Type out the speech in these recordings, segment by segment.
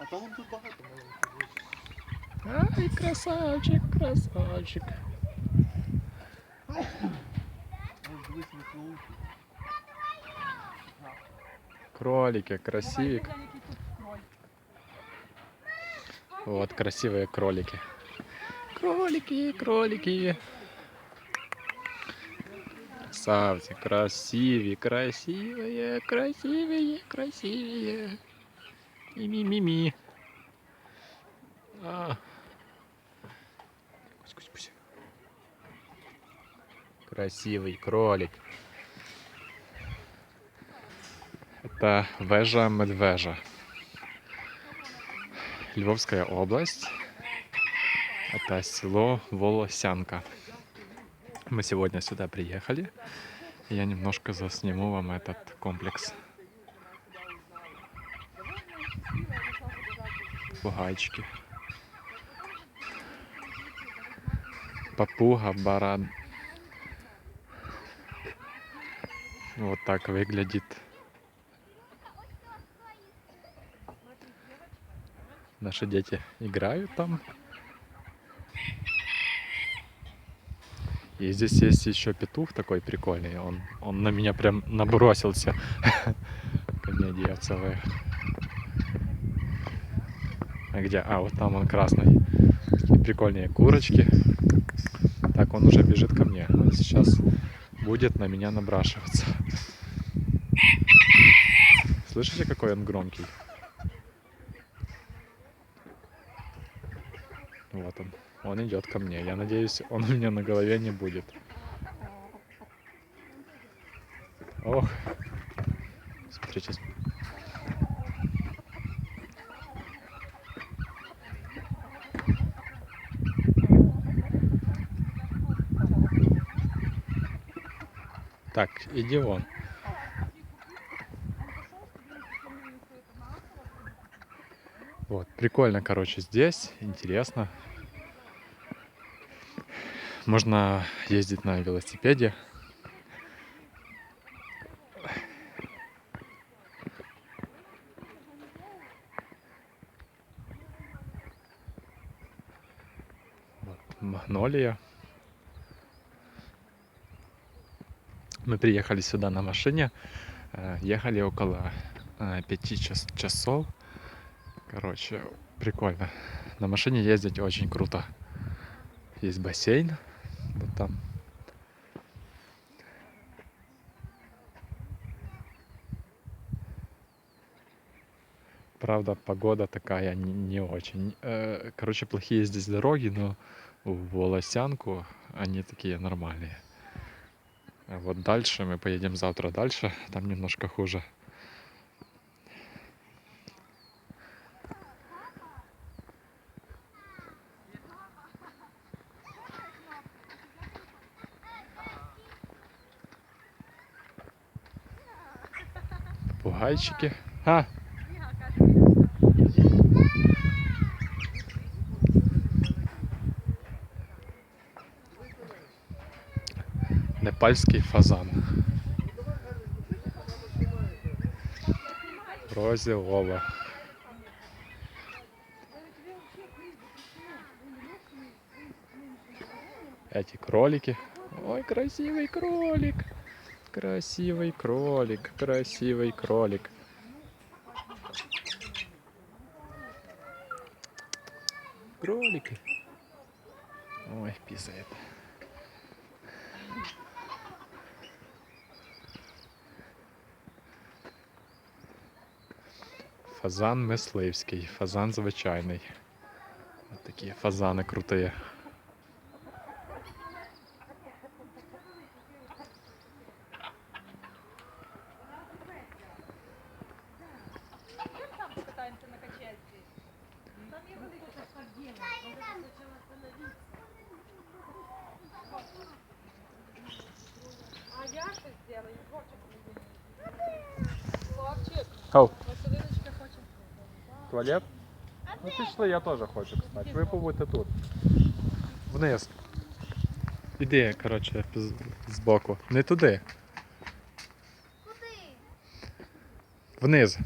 А там вон тут багато маленьких. Ай, красавчик, красавчик. Кролики, красивик. Вот красивые кролики. Кролики, кролики. Красавцы, красивые, красивые, красивые, красивые. И ми-ми-ми. А. Кусь, кусь. Красивый кролик. Это вежа Медвежа. Львовская область. Это село Волосянка. Мы сегодня сюда приехали. Я немножко засниму вам этот комплекс. Бугайчики. Папуга, баран. Вот так выглядит Наши дети играют там. И здесь есть еще петух такой прикольный. Он, он на меня прям набросился. Комедия целая. Где? А, вот там он красный. Такие прикольные курочки. Так, он уже бежит ко мне. Он сейчас будет на меня набрашиваться. Слышите, какой он громкий? Вот он. Он идет ко мне. Я надеюсь, он у меня на голове не будет. Ох. Смотрите. Так, иди вон. Вот, прикольно, короче, здесь, интересно. Можно ездить на велосипеде. Вот, Магнолия. Мы приехали сюда на машине, э, ехали около э, пяти час- часов. Короче, прикольно. На машине ездить очень круто. Есть бассейн. Вот там. Правда, погода такая не, не очень. Э, Короче, плохие здесь дороги, но в Волосянку они такие нормальные. Вот дальше мы поедем завтра дальше, там немножко хуже. Попугайчики. А, непальський фазан. Розілова. Эти кролики. Ой, красивый кролик. Красивый кролик, красивый кролик. Кролики. Ой, писает. Фазан мисливський, фазан звичайний. Ось такі фазани круті. Там туалет? Ну пішли, я теж хочу, кстати. Ви побудьте тут. Вниз. Іди, коротше, з- збоку. Не туди. Куди? Вниз.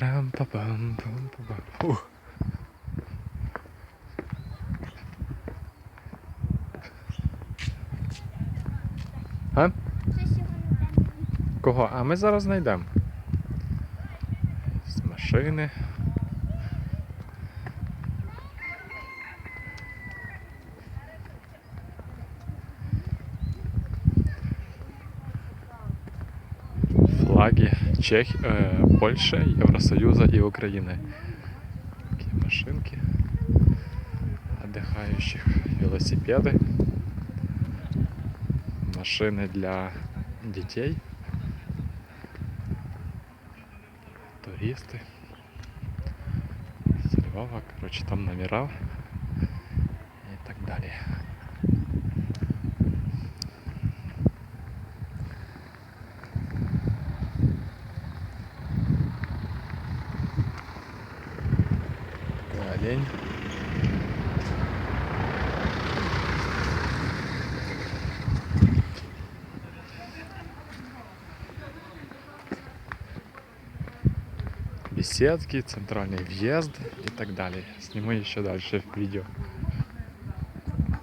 Есть качели. Трам-па-пам-пам-па-пам. Ух. А? Кого? А ми зараз знайдемо. З машини. Флаги Чех... е, Польщі, Євросоюзу і України. Такі машинки отдыхающих, велосипеды, машины для детей, туристы. С Львова, короче, там номера и так далее. Олень. беседки, центральный въезд и так далее. Сниму еще дальше видео.